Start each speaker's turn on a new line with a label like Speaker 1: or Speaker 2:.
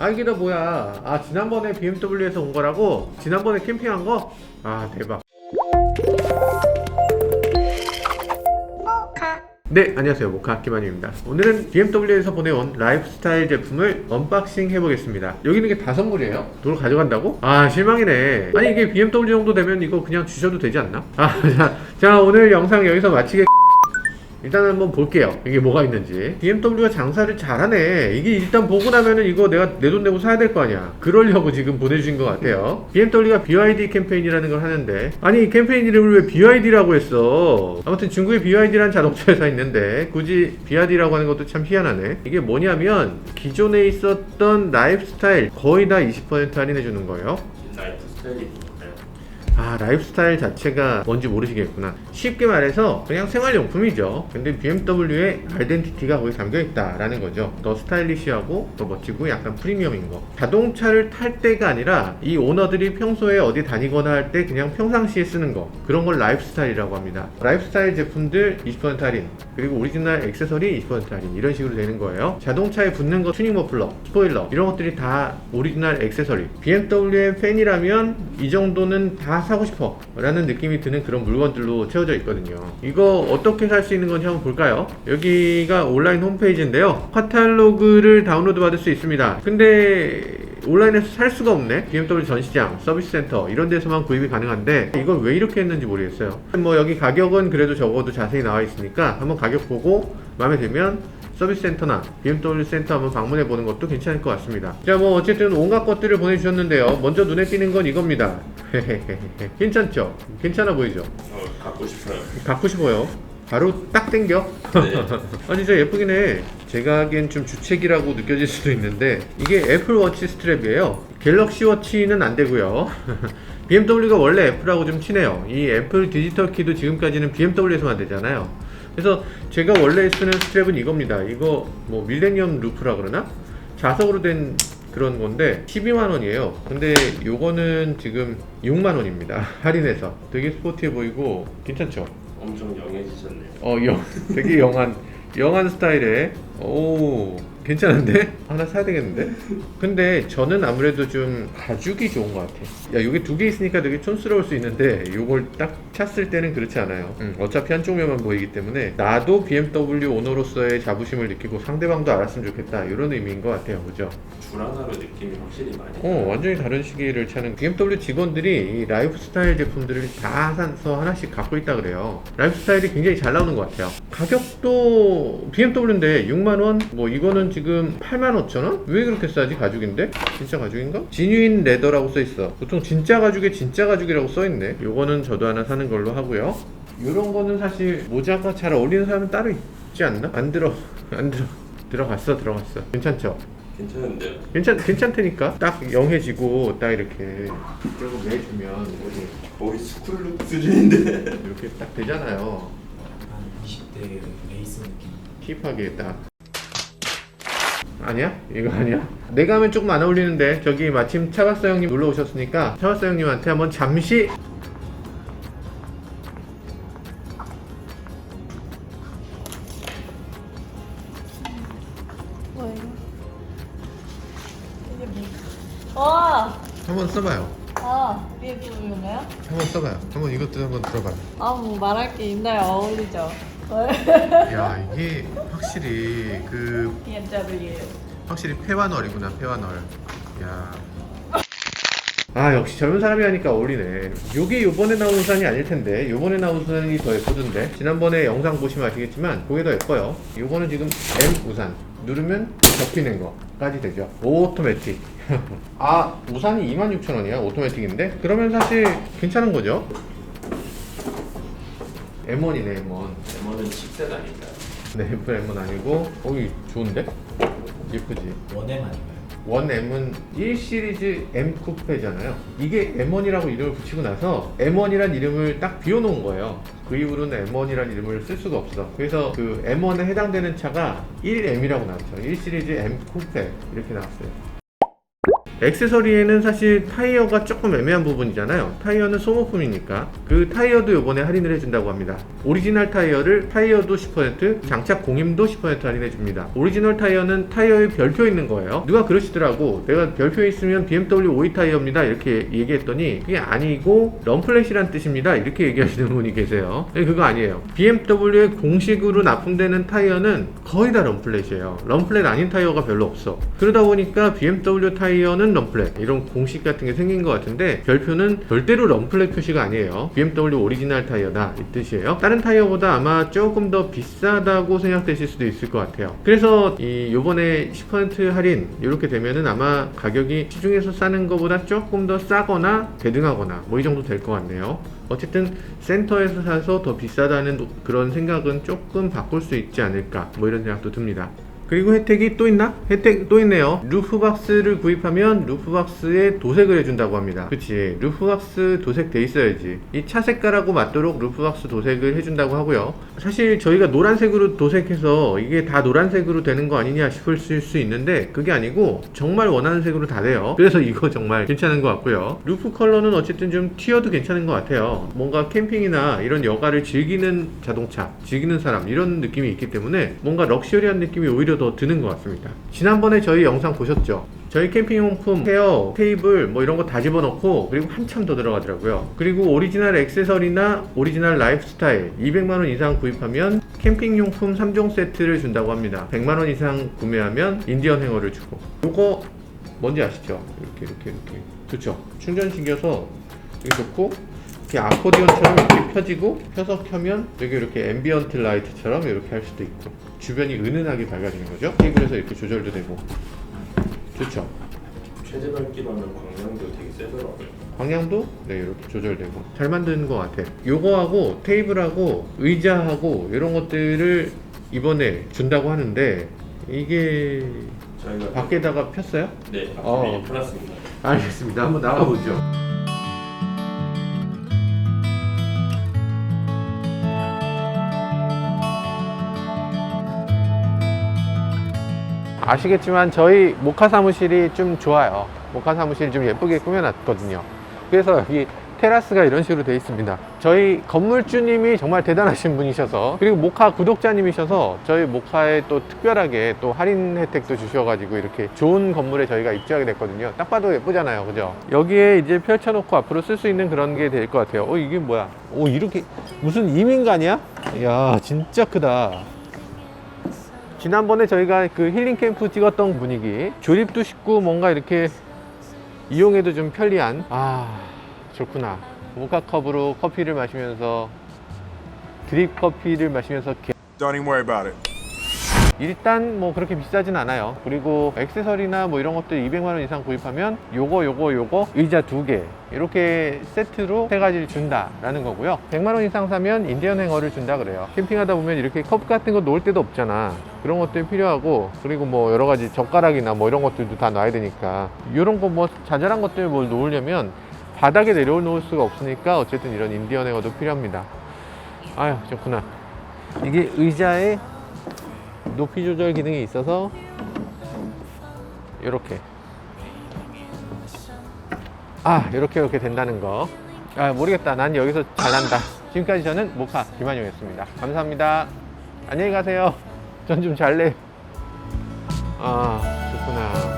Speaker 1: 아 이게 다 뭐야 아 지난번에 BMW에서 온 거라고? 지난번에 캠핑한 거? 아 대박 네 안녕하세요 모카 김한입니다 오늘은 BMW에서 보내온 라이프스타일 제품을 언박싱 해보겠습니다 여기 있는 게 다 선물이에요? 그걸 가져간다고? 아 실망이네 아니 이게 BMW 정도 되면 이거 그냥 주셔도 되지 않나? 아, 자, 자 오늘 영상 여기서 마치겠 일단 한번 볼게요. 이게 뭐가 있는지. BMW가 장사를 잘하네. 이게 일단 보고 나면은 이거 내가 내 돈 내고 사야 될 거 아니야. 그러려고 지금 보내주신 것 같아요. BMW가 BYD 캠페인이라는 걸 하는데, 아니, 이 캠페인 이름을 왜 BYD라고 했어? 아무튼 중국에 BYD라는 자동차 회사 있는데, 굳이 BYD라고 하는 것도 참 희한하네. 이게 뭐냐면, 기존에 있었던 라이프 스타일 거의 다 20% 할인해주는 거예요.
Speaker 2: 라이프 스타일이?
Speaker 1: 아 라이프스타일 자체가 뭔지 모르시겠구나. 쉽게 말해서 그냥 생활용품이죠. 근데 BMW의 아이덴티티가 거기 담겨있다라는 거죠. 더 스타일리시하고 더 멋지고 약간 프리미엄인 거. 자동차를 탈 때가 아니라 이 오너들이 평소에 어디 다니거나 할 때 그냥 평상시에 쓰는 거. 그런 걸 라이프스타일이라고 합니다. 라이프스타일 제품들 20% 할인. 그리고 오리지널 액세서리 20% 할인. 이런 식으로 되는 거예요. 자동차에 붙는 거 튜닝 머플러 스포일러. 이런 것들이 다 오리지널 액세서리. BMW의 팬이라면 이 정도는 다 사고 싶어. 라는 느낌이 드는 그런 물건들로 채워져 있거든요. 이거 어떻게 살 수 있는 건지 한번 볼까요? 여기가 온라인 홈페이지인데요. 카탈로그를 다운로드 받을 수 있습니다. 근데 온라인에서 살 수가 없네. BMW 전시장 서비스 센터 이런 데서만 구입이 가능한데 이걸 왜 이렇게 했는지 모르겠어요. 뭐 여기 가격은 그래도 적어도 자세히 나와 있으니까 한번 가격 보고 마음에 들면 서비스 센터나 BMW 센터 한번 방문해 보는 것도 괜찮을 것 같습니다. 자, 뭐 어쨌든 온갖 것들을 보내주셨는데요. 먼저 눈에 띄는 건 이겁니다. 괜찮죠? 괜찮아 보이죠?
Speaker 2: 어, 갖고 싶어요.
Speaker 1: 갖고 싶어요. 바로 딱 땡겨.
Speaker 2: 네.
Speaker 1: 아 진짜 예쁘긴 해. 제가 하기엔 좀 주책이라고 느껴질 수도 있는데 이게 애플 워치 스트랩이에요. 갤럭시 워치는 안 되고요. BMW가 원래 애플하고 좀 친해요. 이 애플 디지털 키도 지금까지는 BMW에서만 되잖아요. 그래서 제가 원래 쓰는 스트랩은 이겁니다. 이거 뭐 밀레니엄 루프라 그러나? 자석으로 된 그런 건데 12만 원이에요. 근데 요거는 지금 6만 원입니다. 할인해서 되게 스포티해 보이고 괜찮죠?
Speaker 2: 엄청 영해지셨네요.
Speaker 1: 어, 영, 되게 영한, 영한 스타일의, 오, 괜찮은데? 하나 사야 되겠는데? 근데 저는 아무래도 좀 가죽이 좋은 것 같아. 야, 요게 두 개 있으니까 되게 촌스러울 수 있는데, 요걸 딱 찼을 때는 그렇지 않아요. 음, 어차피 한쪽 면만 보이기 때문에, 나도 BMW 오너로서의 자부심을 느끼고 상대방도 알았으면 좋겠다. 이런 의미인 것 같아요. 그죠?
Speaker 2: 줄 하나로 느낌이 확실히 많이.
Speaker 1: 어, 완전히 다른 시기를 차는 BMW 직원들이 이 라이프스타일 제품들을 다 사서 하나씩 갖고 있다 그래요. 라이프스타일이 굉장히 잘 나오는 것 같아요. 가격도 BMW인데 6만 원, 뭐 이거는 지금 8만 5천 원? 왜 그렇게 싸지? 가죽인데? 진짜 가죽인가? 지뉴인 레더라고 써 있어. 보통 진짜 가죽에 진짜 가죽이라고 써 있네. 요거는 저도 하나 사는 걸로 하고요. 요런 거는 사실 모자가 잘 어울리는 사람은 따로 있지 않나? 안 들어, 안 들어. 들어갔어, 들어갔어. 괜찮죠?
Speaker 2: 괜찮은데요?
Speaker 1: 괜찮 괜찮다니까 딱 영해지고 딱 이렇게 그리고 매주면 어디
Speaker 2: 거의 스쿨룩 수준인데.
Speaker 1: 이렇게 딱 되잖아요
Speaker 3: 한 20대 레이스 느낌.
Speaker 1: 힙하게 딱 아니야? 이거 아니야? 내가 하면 조금 안 어울리는데 저기 마침 차가스 형님 놀러 오셨으니까 차가스 형님한테 한번 잠시
Speaker 4: 뭐예요? 이게 뭐? 와!
Speaker 1: 한번 써봐요
Speaker 4: 아, 위에 부분인가요?
Speaker 1: 한번 써봐요 한번 이것도 한번 들어봐요
Speaker 4: 아, 뭐 말할 게 있나요? 어울리죠?
Speaker 1: 야 이게 확실히 그
Speaker 4: BMW.
Speaker 1: 확실히 폐완얼이구나 폐완얼 야. 아 역시 젊은 사람이 하니까 어울리네. 요게 요번에 나온 우산이 아닐 텐데 요번에 나온 우산이 더 예쁘던데. 지난번에 영상 보시면 아시겠지만 그게 더 예뻐요. 요거는 지금 M 우산. 누르면 접히는 거까지 되죠. 오토매틱. 아 우산이 26,000원이야 오토매틱인데? 그러면 사실 괜찮은 거죠 M1이네 M1
Speaker 2: M1은 칩셋 아닌가요?
Speaker 1: 네 M1 M1 아니고 어이 좋은데? 예쁘지
Speaker 3: 원엠 아닌가요?
Speaker 1: 원 M은 1 시리즈 M 쿠페잖아요. 이게 M1이라고 이름을 붙이고 나서 M1이란 이름을 딱 비워놓은 거예요. 그 이후로는 M1이란 이름을 쓸 수가 없어. 그래서 그 M1에 해당되는 차가 1M이라고 나왔죠. 1 시리즈 M 쿠페 이렇게 나왔어요. 액세서리에는 사실 타이어가 조금 애매한 부분이잖아요. 타이어는 소모품이니까 그 타이어도 요번에 할인을 해준다고 합니다. 오리지널 타이어를 타이어도 10% 장착 공임도 10% 할인해 줍니다. 오리지널 타이어는 타이어에 별표 있는 거예요. 누가 그러시더라고. 내가 별표 있으면 BMW 52 타이어입니다. 이렇게 얘기했더니 그게 아니고 럼플렛이란 뜻입니다. 이렇게 얘기하시는 분이 계세요. 근데 그거 아니에요. BMW의 공식으로 납품되는 타이어는 거의 다 럼플렛이에요. 럼플렛 아닌 타이어가 별로 없어. 그러다 보니까 BMW 타이어는 럼플렛 이런 공식 같은 게 생긴 것 같은데 별표는 절대로 럼플렛 표시가 아니에요. BMW 오리지널 타이어다 이 뜻이에요. 다른 타이어보다 아마 조금 더 비싸다고 생각되실 수도 있을 것 같아요. 그래서 이 요번에 10% 할인 이렇게 되면은 아마 가격이 시중에서 싸는 것보다 조금 더 싸거나 대등하거나 뭐 이 정도 될 것 같네요. 어쨌든 센터에서 사서 더 비싸다는 그런 생각은 조금 바꿀 수 있지 않을까 뭐 이런 생각도 듭니다. 그리고 혜택이 또 있나? 혜택 또 있네요. 루프박스를 구입하면 루프박스에 도색을 해준다고 합니다. 그치. 루프박스 도색 돼 있어야지. 이 차 색깔하고 맞도록 루프박스 도색을 해준다고 하고요. 사실 저희가 노란색으로 도색해서 이게 다 노란색으로 되는 거 아니냐 싶을 수 있는데 그게 아니고 정말 원하는 색으로 다 돼요. 그래서 이거 정말 괜찮은 것 같고요. 루프 컬러는 어쨌든 좀 튀어도 괜찮은 것 같아요. 뭔가 캠핑이나 이런 여가를 즐기는 자동차, 즐기는 사람 이런 느낌이 있기 때문에 뭔가 럭셔리한 느낌이 오히려 더 드는 것 같습니다. 지난번에 저희 영상 보셨죠? 저희 캠핑용품, 헤어, 테이블 뭐 이런 거 다 집어넣고 그리고 한참 더 들어가더라고요. 그리고 오리지널 액세서리나 오리지널 라이프스타일 200만 원 이상 구입하면 캠핑용품 3종 세트를 준다고 합니다. 100만 원 이상 구매하면 인디언 행어를 주고. 요거 뭔지 아시죠? 이렇게 이렇게 이렇게 좋죠. 충전 시켜서 이게 좋고 이렇게 아코디언처럼 이렇게 펴지고 펴서 켜면 여기 이렇게 앰비언트 라이트처럼 이렇게 할 수도 있고 주변이 은은하게 밝아지는 거죠. 테이블에서 이렇게 조절도 되고 좋죠.
Speaker 2: 최대 밝기라면 광량도 되게 세더라고요.
Speaker 1: 방향도 네 이렇게 조절되고 잘 만드는 것 같아. 요거하고 테이블하고 의자하고 이런 것들을 이번에 준다고 하는데 이게
Speaker 2: 저희가
Speaker 1: 밖에다가 폈어요?
Speaker 2: 네, 밖에
Speaker 1: 어.
Speaker 2: 미리 펴놨습니다.
Speaker 1: 알겠습니다. 한번 나가보죠. 아시겠지만 저희 모카 사무실이 좀 좋아요. 모카 사무실 좀 예쁘게 꾸며놨거든요. 그래서 여기 테라스가 이런 식으로 되어 있습니다. 저희 건물주님이 정말 대단하신 분이셔서 그리고 모카 구독자님이셔서 저희 모카에 또 특별하게 또 할인 혜택도 주셔가지고 이렇게 좋은 건물에 저희가 입주하게 됐거든요. 딱 봐도 예쁘잖아요. 그죠? 여기에 이제 펼쳐놓고 앞으로 쓸 수 있는 그런 게 될 것 같아요. 어, 이게 뭐야? 오, 이렇게 무슨 이민관이야? 이야, 진짜 크다. 지난번에 저희가 그 힐링 캠프 찍었던 분위기 조립도 쉽고 뭔가 이렇게 이용해도 좀 편리한 아 좋구나 모카컵으로 커피를 마시면서 드립 커피를 마시면서 게-
Speaker 5: Don't even worry about it.
Speaker 1: 일단 뭐 그렇게 비싸진 않아요. 그리고 액세서리나 뭐 이런 것들 200만 원 이상 구입하면 요거 요거 요거 의자 두 개 이렇게 세트로 세 가지를 준다 라는 거고요. 100만 원 이상 사면 인디언 행어를 준다 그래요. 캠핑하다 보면 이렇게 컵 같은 거 놓을 데도 없잖아. 그런 것들이 필요하고 그리고 뭐 여러 가지 젓가락이나 뭐 이런 것들도 다 놔야 되니까. 이런 거 뭐 자잘한 것들 뭘 놓으려면 바닥에 내려놓을 수가 없으니까 어쨌든 이런 인디언 행어도 필요합니다. 아유 좋구나. 이게 의자에 높이 조절 기능이 있어서 이렇게. 아 이렇게 이렇게 된다는 거 아 모르겠다. 난 여기서 잘난다. 지금까지 저는 모카 김한용이었습니다. 감사합니다. 안녕히 가세요. 전 좀 잘래. 아 좋구나